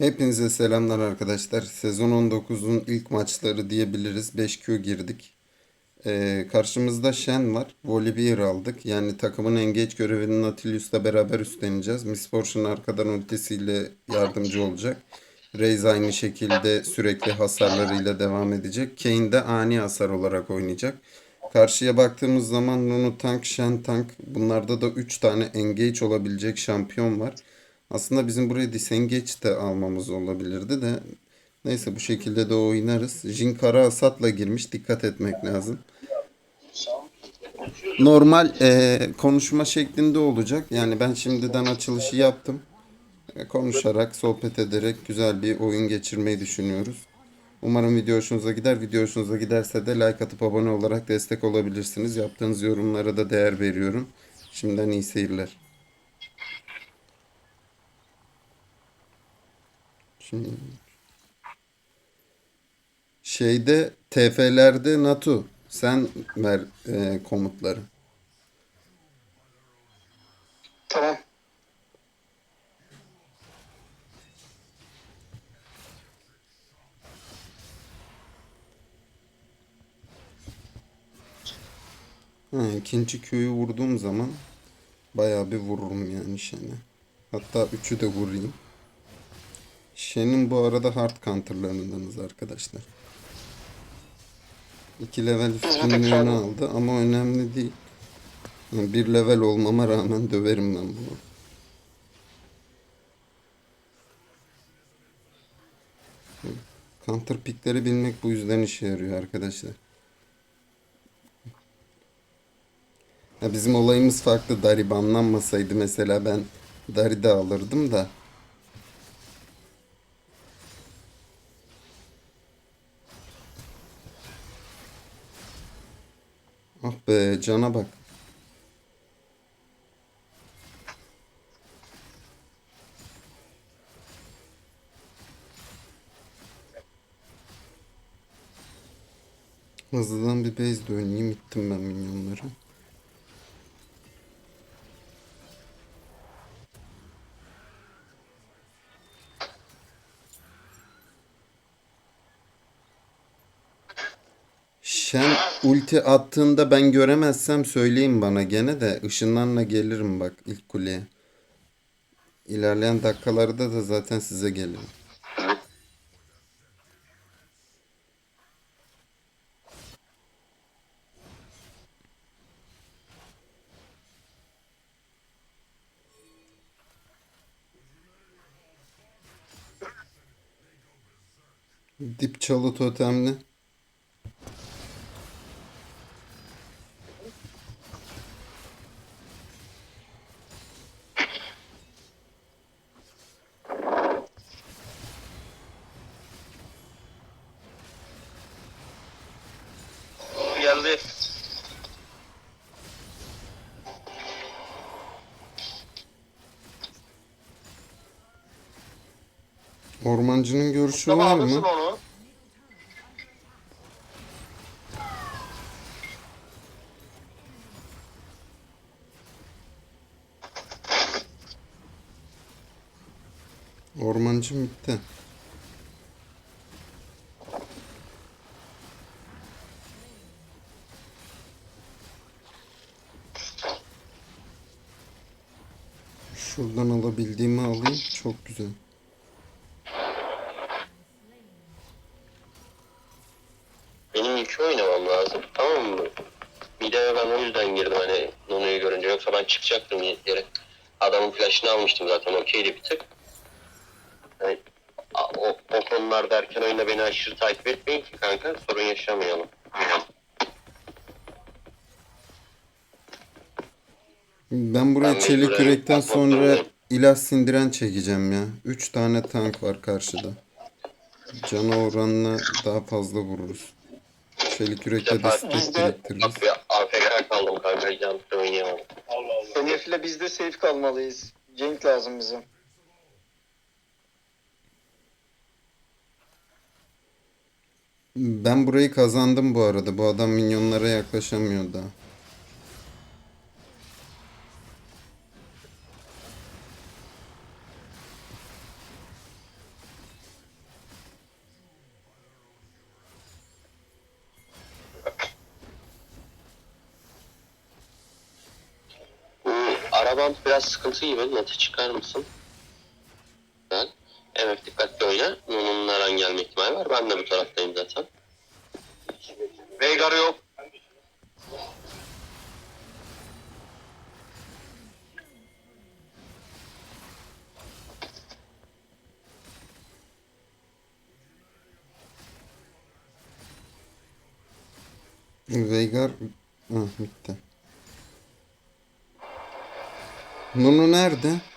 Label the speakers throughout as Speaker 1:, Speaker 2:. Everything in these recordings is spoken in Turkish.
Speaker 1: Hepinize selamlar arkadaşlar. Sezon 19'un ilk maçları diyebiliriz. 5Q girdik. Ee, karşımızda Shen var. Volibear aldık. Yani takımın engage görevini Nautilus'la beraber üstleneceğiz. Miss Fortune arkadan ultisiyle yardımcı olacak. Raze aynı şekilde sürekli hasarlarıyla devam edecek. Kayn de ani hasar olarak oynayacak. Karşıya baktığımız zaman Nunu Tank, Shen Tank bunlarda da 3 tane engage olabilecek şampiyon var. Aslında bizim buraya disengage de almamız olabilirdi de neyse bu şekilde de oynarız. Jin kara hasatla girmiş dikkat etmek lazım. Normal eee, konuşma şeklinde olacak. Yani ben şimdiden açılışı yaptım. E, Konuşarak, sohbet ederek güzel bir oyun geçirmeyi düşünüyoruz. Umarım video hoşunuza gider. Video hoşunuza giderse de like atıp abone olarak destek olabilirsiniz. Yaptığınız yorumlara da değer veriyorum. Şimdiden iyi seyirler. Şimdi şeyde TF'lerde Natu sen ver e, komutları.
Speaker 2: Tamam.
Speaker 1: Ha, ikinci Q'yu vurduğum zaman bayağı bir vururum yani Shen'e. Hatta üçü de vurayım. Shen'in bu arada hard counterlarındanız arkadaşlar. İki level üstünlüğünü aldı ama önemli değil. Yani bir level olmama rağmen döverim ben bunu. Counter pickleri bilmek bu yüzden işe yarıyor arkadaşlar. Ya bizim olayımız farklı. Dari banlanmasaydı mesela ben Dari de alırdım da. Be cana bak. Hızlıdan bir base döneyim. İttim ben minyonları. Şen ulti attığında ben göremezsem söyleyin bana gene de ışınlarla gelirim bak ilk kuleye. İlerleyen dakikalarda da zaten size gelirim. Dip çalı totemli. Ormancının görüşü
Speaker 2: Tamam
Speaker 1: var
Speaker 2: alırsın
Speaker 1: mı?
Speaker 2: onu.
Speaker 1: Ormancı bitti. Şuradan alabildiğimi alayım. Çok güzel.
Speaker 3: Benim iki oynamam lazım. Tamam mı? Mideme ben o yüzden girdim hani Nunu'yu görünce. Yoksa ben çıkacaktım yere. Adamın flash'ını almıştım zaten. Okeydi bir tık. A- o, o konular derken oyunda beni aşırı takip etmeyin ki kanka. Sorun yaşamayalım.
Speaker 1: Ben buraya
Speaker 3: Ben
Speaker 1: çelik
Speaker 3: mecburen
Speaker 1: yürekten sonra ilaç sindiren çekeceğim ya. Üç tane tank var karşıda. Cana oranla daha fazla vururuz. Çelik yürekle de stres biriktiririz.
Speaker 3: Kaldım kanka. Jantı oynayamadım.
Speaker 2: Senef'le biz de safe kalmalıyız. Cenk lazım bize.
Speaker 1: Ben burayı kazandım bu arada. Bu adam minyonlara yaklaşamıyor daha.
Speaker 3: Arabam biraz sıkıntı gibi. Neti çıkar mısın? Güzel. Evet dikkatli oyna. Nunu'nun her an gelme ihtimali var. Ben de bu taraftayım zaten. Veigar yok.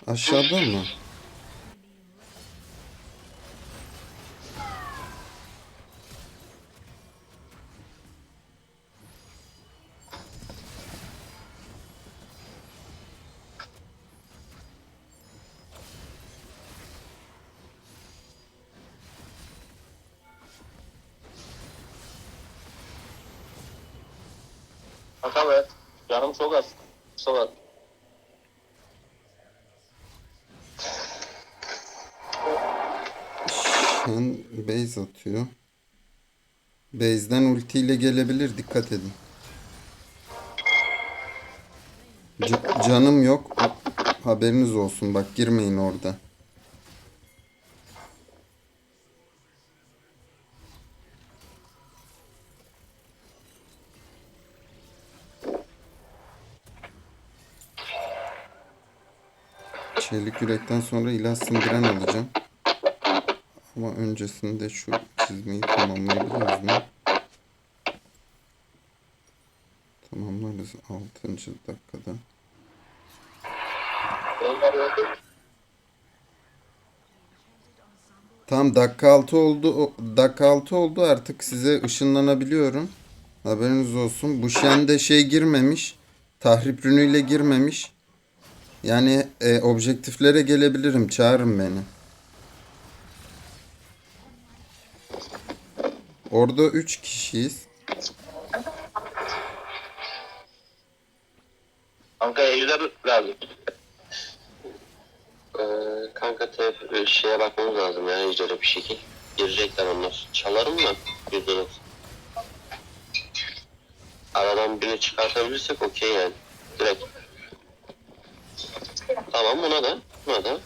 Speaker 1: Aşağıda mı? Base'den ultiyle gelebilir. Dikkat edin. Ca- canım yok. Haberiniz olsun. Bak girmeyin orada. Çelik yürekten sonra ilah sindiren alacağım. Ama öncesinde şu çizmeyi tamamlayabiliyoruz mu? Tamamlarız 6. dakikada. Tam dakika 6 oldu. Dakika 6 oldu artık size ışınlanabiliyorum. Haberiniz olsun. Bu şende şey girmemiş. Tahrip rünüyle girmemiş. Yani e, objektiflere gelebilirim. Çağırın beni. Orada 3 kişiyiz.
Speaker 3: Lazım. Ee, kanka te, şeye bakmamız lazım ya ejdere bir şekil. Girecekler onlar. Çalarım mı? Yüzde. Aradan birini çıkartabilirsek okey yani. Direkt. Tamam buna da. Buna da.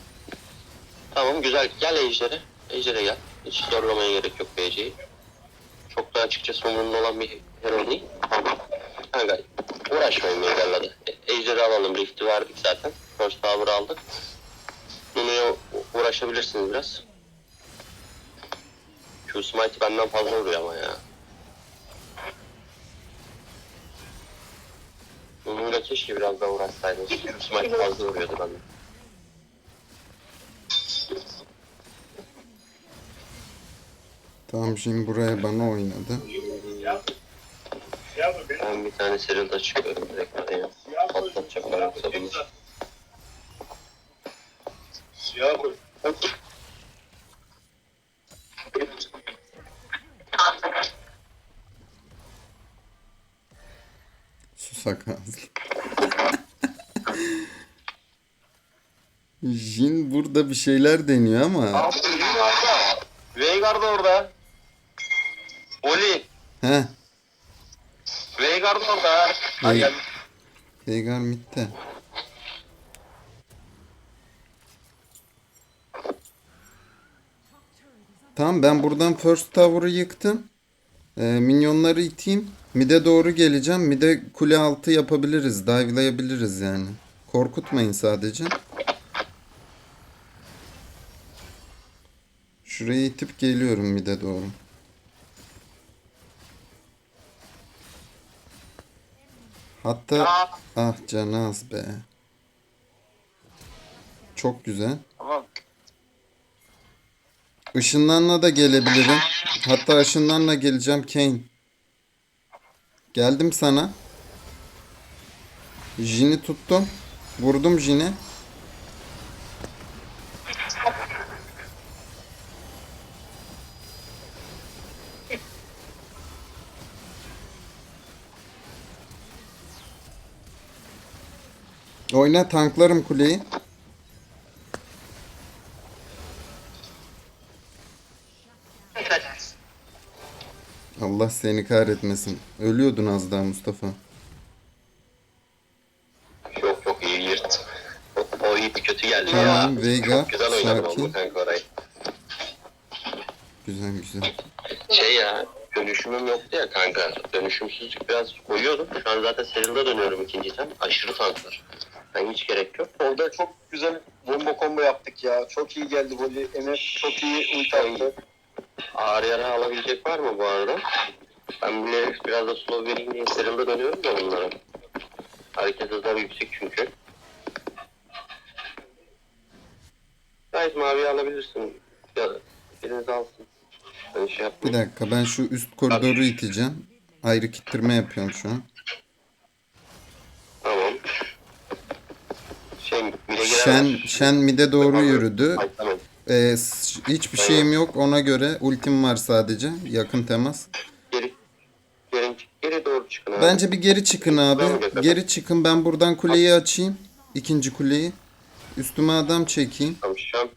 Speaker 3: Tamam güzel. Gel ejdere. Ejdere gel. Hiç zorlamaya gerek yok BC'yi. Çok da açıkçası umurumda olan bir hero değil. Kanka uğraşmayın Veigar'la da. E- Ejder'i alalım. Rift'i verdik zaten. First Tower'ı aldık. Nunu'ya uğraşabilirsiniz biraz. Q Smite benden fazla vuruyor ama ya. Nunu'yla keşke biraz daha uğraşsaydınız. Q Smite fazla vuruyordu benden.
Speaker 1: Tamam şimdi buraya bana oynadı.
Speaker 3: Ben bir tane Seryl'da çıkıyorum direkt araya. Patlatacaklar yoksa bunu.
Speaker 1: Susak ağızlı. Jin burada bir şeyler deniyor ama.
Speaker 3: Veigar da orada. Oli.
Speaker 1: He,
Speaker 3: Veigar da orada. Ha.
Speaker 1: Veigar midde. Tamam ben buradan First Tower'ı yıktım. Ee, minyonları iteyim. Mid'e doğru geleceğim. Mid'e kule altı yapabiliriz. Dive'layabiliriz yani. Korkutmayın sadece. Şuraya itip geliyorum mid'e doğru. Hatta ah canaz be. Çok güzel.
Speaker 3: Tamam.
Speaker 1: Işınlanla da gelebilirim. Hatta ışınlanla geleceğim Kane. Geldim sana. Jin'i tuttum. Vurdum Jin'i. Oyna tanklarım kuleyi. Allah seni kahretmesin. Ölüyordun az daha Mustafa.
Speaker 3: Yok yok iyi yırt.
Speaker 1: Shen, Veigar,
Speaker 3: Güzel oynadım oldu kanka orayı.
Speaker 1: Güzel güzel.
Speaker 3: Şey ya dönüşümüm yoktu ya kanka. Dönüşümsüzlük biraz koyuyordum. Şu an zaten serilde dönüyorum ikinci tem. Aşırı tanklar. Yani hiç gerek yok.
Speaker 2: Orada çok güzel bomba combo yaptık ya. Çok iyi geldi golü. Emre çok iyi ulti attı.
Speaker 3: Ağır yara alabilecek var mı bu arada? Ben bilerek biraz da slow vereyim diye serilde dönüyorum da bunlara. Hareket hızları yüksek çünkü. Gayet mavi alabilirsin. Ya biriniz alsın. Ben şey
Speaker 1: Bir
Speaker 3: yapmayayım.
Speaker 1: dakika ben şu üst koridoru iteceğim. Ayrı kittirme yapıyorum şu an.
Speaker 3: Tamam. Şey, mide
Speaker 1: Shen, Shen mid'e doğru yürüdü. Ee, hiçbir şeyim yok ona göre. Ultim var sadece. Yakın temas.
Speaker 3: Geri, geri, geri doğru çıkın abi.
Speaker 1: Bence bir geri çıkın abi. Geri çıkın ben buradan kuleyi açayım. İkinci kuleyi. Üstüme adam çekeyim.
Speaker 3: Tamam şu an.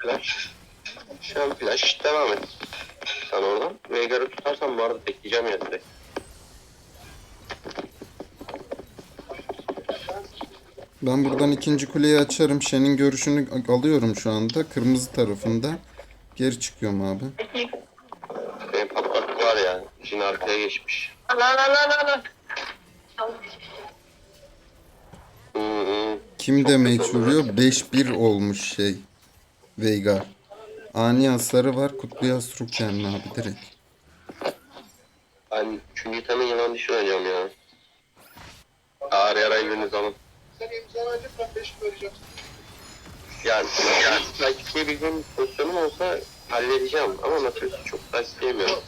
Speaker 3: Devam et. Sen oradan. Veigar'ı tutarsan bu arada bekleyeceğim ya.
Speaker 1: Ben buradan ikinci kuleyi açarım. Shen'in görüşünü alıyorum şu anda. Kırmızı tarafında. Geri çıkıyorum abi.
Speaker 3: Benim patlak var ya. Jin arkaya geçmiş. Hı hı.
Speaker 1: Kim
Speaker 3: Çok
Speaker 1: damage
Speaker 3: kötü oldu.
Speaker 1: vuruyor? 5-1 olmuş şey. Veigar. Ani hasarı var. Kutluya Struk kendini abi direkt.
Speaker 3: Ben üçüncü tane yılan dişi oynayacağım ya. Ağır yarayı biriniz alın.
Speaker 4: Sen imzanı alıp ben 5 vereceğim.
Speaker 3: Yani, yani takipleyebileceğim pozisyonum olsa halledeceğim. Ama Nautilus'u çok da isteyemiyorum.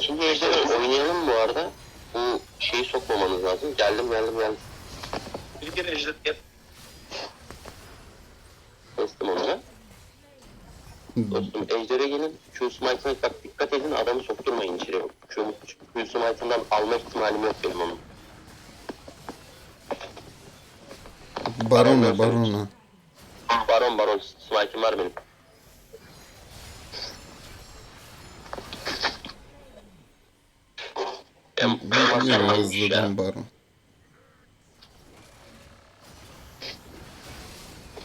Speaker 3: İkinci ejderi oynayalım bu arada. Bu şeyi sokmamanız lazım. Geldim geldim geldim.
Speaker 4: Bir kere ejder gel.
Speaker 3: Dostum ejdere gelin. Q smite'ına bak dikkat edin adamı sokturmayın içeri. Q, Q smite'ından alma ihtimalim yok benim onun.
Speaker 1: Barona barona.
Speaker 3: Baron baron smite'im var benim.
Speaker 1: Hızlıdan baron.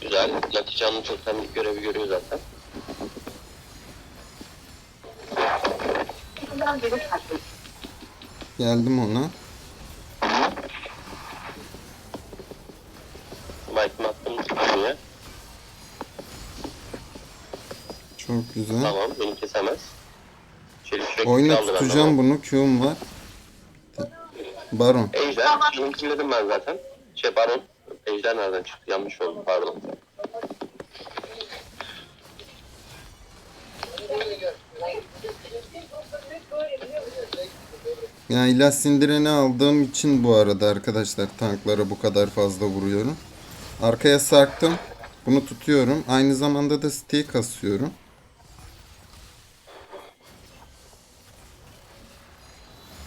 Speaker 3: Güzel. Naticanın totemlik görevi görüyor zaten.
Speaker 1: Geldim ona.
Speaker 3: Attım.
Speaker 1: Çok güzel.
Speaker 3: Tamam beni kesemez. Çelik
Speaker 1: Oyunu tutacağım bunu. Q'um var. Baron.
Speaker 3: Ejder. Şimdi kimledim ben zaten. Şey baron. Ejder nereden çıktı? Yanlış oldu pardon.
Speaker 1: Yani ilaç sindireni aldığım için bu arada arkadaşlar tanklara bu kadar fazla vuruyorum. Arkaya sarktım. Bunu tutuyorum. Aynı zamanda da siteyi kasıyorum.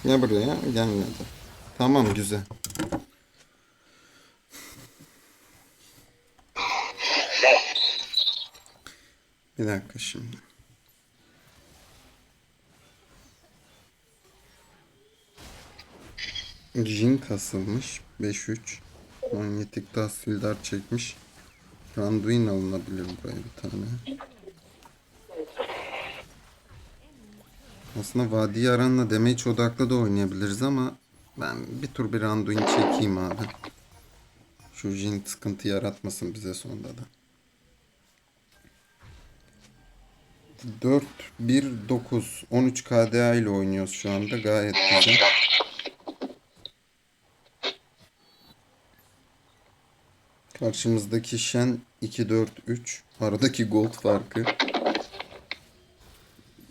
Speaker 1: Ya buraya gelmedi. Tamam güzel. Bir dakika şimdi. Jin kasılmış. 5-3. Manyetik tahsildar çekmiş. Randuin alınabilir buraya bir tane. Aslında Vadi Yaran'la damage odaklı da oynayabiliriz ama ben bir tur bir Randuin çekeyim abi. Şu Jin sıkıntı yaratmasın bize sonunda da. 4 1 9 13 KDA ile oynuyoruz şu anda gayet güzel. Karşımızdaki Shen 2-4-3. Aradaki gold farkı.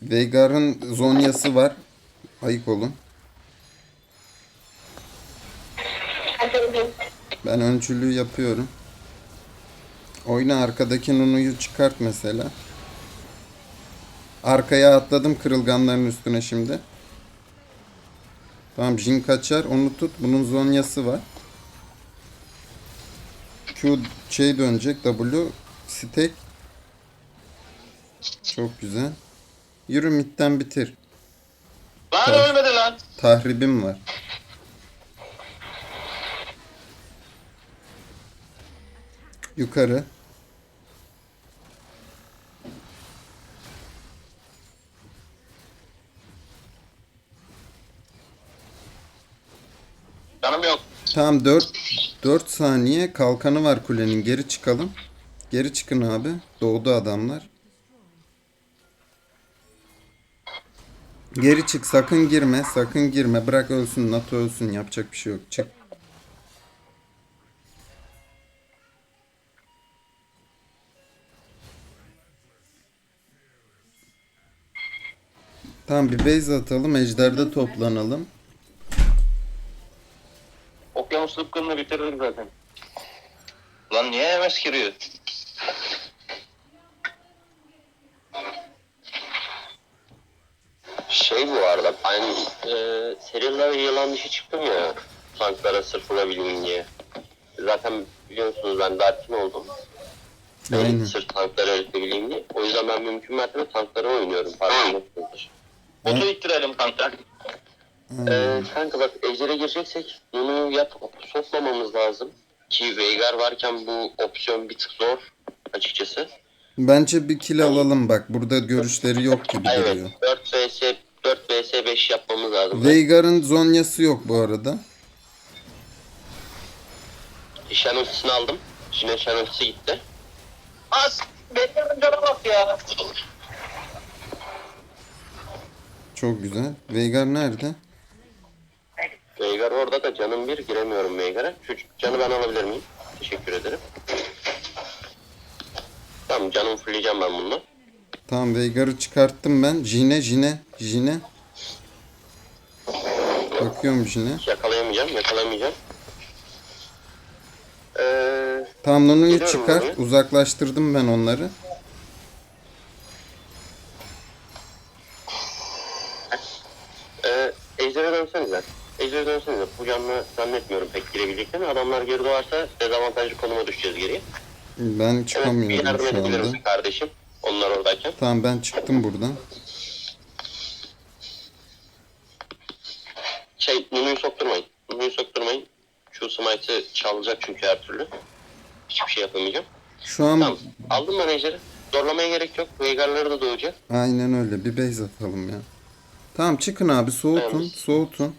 Speaker 1: Veigar'ın Zonya'sı var. Ayık olun. Ben öncülüğü yapıyorum. Oyna arkadaki Nunu'yu çıkart mesela. Arkaya atladım kırılganların üstüne şimdi. Tamam Jin kaçar onu tut. Bunun Zonya'sı var. Q şey dönecek W stack. Çok güzel. Yürü midden bitir.
Speaker 4: Lan
Speaker 1: Tamam.
Speaker 4: ölmedi lan.
Speaker 1: Tahribim var. Yukarı.
Speaker 4: Canım yok.
Speaker 1: Tamam 4 4 saniye kalkanı var kulenin. Geri çıkalım. Geri çıkın abi. Doğdu adamlar. Geri çık sakın girme sakın girme bırak ölsün NATO ölsün yapacak bir şey yok çık. Tamam bir base atalım ejderde toplanalım.
Speaker 4: Lıpkınını bitirdik zaten. Lan niye MS giriyor?
Speaker 3: Şey bu arada ben e, seriler yılan dışı çıktım ya tanklara sırf vurabileyim diye. Zaten biliyorsunuz ben Darkin oldum.
Speaker 1: Aynen.
Speaker 3: Benim sırf tankları öğretebileyim diye. O yüzden ben mümkün mertebe tankları oynuyorum. Farkındasınızdır.
Speaker 4: Botu ittirelim kanka.
Speaker 3: Ee, kanka bak ejdere gireceksek bunu yap sokmamamız lazım. Ki Veigar varken bu opsiyon bir tık zor açıkçası.
Speaker 1: Bence bir kill alalım bak. Burada görüşleri yok gibi
Speaker 3: Evet
Speaker 1: duruyor.
Speaker 3: 4 vs 4 vs 5 yapmamız lazım.
Speaker 1: Veigar'ın zonyası yok bu arada.
Speaker 3: Şen ultisini aldım. Şimdi ultisi gitti.
Speaker 4: As! Benim cana bak ya.
Speaker 1: Çok güzel. Veigar nerede?
Speaker 3: Veigar orada da canım bir giremiyorum Veigar'a. Şu canı ben alabilir miyim? Teşekkür ederim. Tamam canımı fullleyeceğim ben bununla.
Speaker 1: Tamam Veigar'ı çıkarttım ben. Jine, Jine, Jine. Bakıyorum Jine.
Speaker 3: Yakalayamayacağım, yakalayamayacağım. Ee,
Speaker 1: Tamam Nunu'yu çıkar.
Speaker 3: oraya.
Speaker 1: Uzaklaştırdım ben onları.
Speaker 3: Girebileceklerini. Adamlar geri doğarsa dezavantajlı konuma düşeceğiz geriye.
Speaker 1: Ben
Speaker 3: Evet, bir
Speaker 1: çıkamıyorum
Speaker 3: yardım
Speaker 1: şu
Speaker 3: edebilir
Speaker 1: anda.
Speaker 3: misin kardeşim? Onlar oradayken.
Speaker 1: Tamam ben çıktım buradan.
Speaker 3: Şey, Nunu'yu sokturmayın. Nunu'yu sokturmayın. Şu smite'ı çalacak çünkü her türlü. Hiçbir şey yapamayacağım.
Speaker 1: Şu an
Speaker 3: Tamam. Aldım ben Ejder'i. Zorlamaya gerek yok. Veigar'ları da doğacak.
Speaker 1: aynen öyle. Bir base atalım ya. Tamam çıkın abi soğutun.
Speaker 3: Evet.
Speaker 1: Soğutun.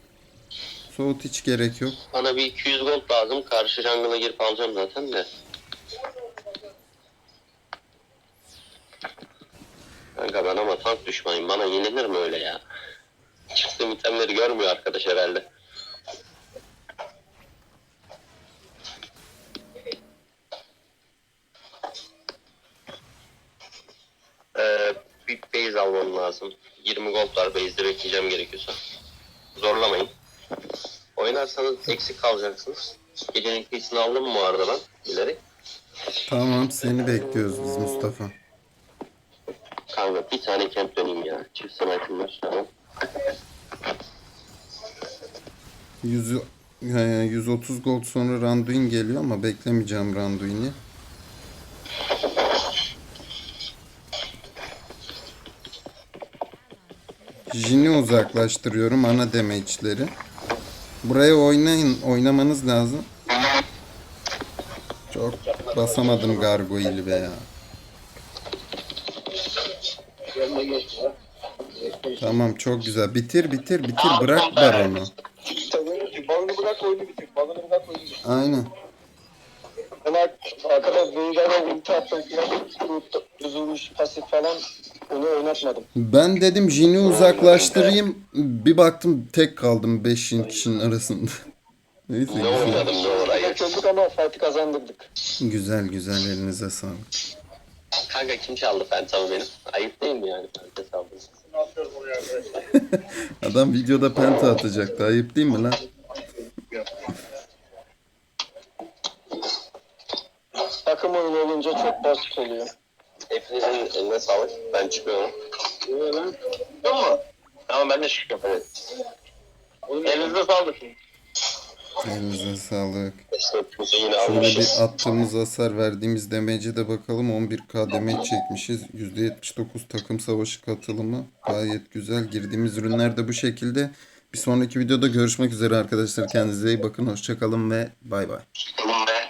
Speaker 1: Soğut hiç gerek yok.
Speaker 3: Bana bir 200 gold lazım. Karşı jungle'a girip alacağım zaten de. Kanka ben ama tank düşmanıyım. Bana yenilir mi öyle ya? Çıktığım itemleri görmüyor arkadaş herhalde. Ee, bir base almam lazım. 20 gold var base'de bekleyeceğim gerekiyorsa. Zorlamayın. Oynarsanız eksik kalacaksınız. Gecenin kıyısını aldım mı bu arada ben bilerek.
Speaker 1: Tamam seni bekliyoruz biz Mustafa.
Speaker 3: Kanka bir tane camp döneyim ya. Çift sniper'ım var. Tamam.
Speaker 1: 100, e, 130 gold sonra Randuin geliyor ama beklemeyeceğim Randuin'i. Jin'i uzaklaştırıyorum ana damage'leri. Buraya oynayın, oynamanız lazım. Çok basamadım gargoyle'i be ya. Tamam çok güzel. Bitir bitir bitir bırak baronu.
Speaker 2: Balını bırak oyunu bitir. Balını bırak oyunu bitir.
Speaker 1: Aynen.
Speaker 2: Ben ar- arkada Veigar'a ulti attım falan. Düzülmüş pasif falan. Onu oynatmadım.
Speaker 1: Ben dedim Jin'i uzaklaştırayım. Bir baktım tek kaldım 5 kişinin arasında. Neyse
Speaker 3: Ne
Speaker 1: güzel.
Speaker 3: oynadım ne orayı.
Speaker 2: Çözdük ama fight'ı kazandırdık.
Speaker 1: Güzel güzel elinize sağlık.
Speaker 3: Kanka kim çaldı Phantom'ı benim? Ayıp değil mi yani Phantom çaldı?
Speaker 4: Ne yapıyoruz oraya arkadaşlar?
Speaker 1: Adam videoda penta atacaktı. Ayıp değil mi lan?
Speaker 2: Takım oyunu olunca çok basit oluyor.
Speaker 3: Hepinizin eline sağlık. Ben çıkıyorum.
Speaker 4: Yok mu? Tamam ben de çıkıyorum.
Speaker 3: Evet.
Speaker 4: Elinize sağlık.
Speaker 1: Elinize sağlık. Şöyle
Speaker 3: almışız.
Speaker 1: bir attığımız hasar verdiğimiz demece de bakalım. 11k demeç çekmişiz. %79 takım savaşı katılımı. Gayet güzel. Girdiğimiz ürünler de bu şekilde. Bir sonraki videoda görüşmek üzere arkadaşlar. Kendinize iyi bakın. Hoşçakalın ve bay bay.
Speaker 3: Tamam.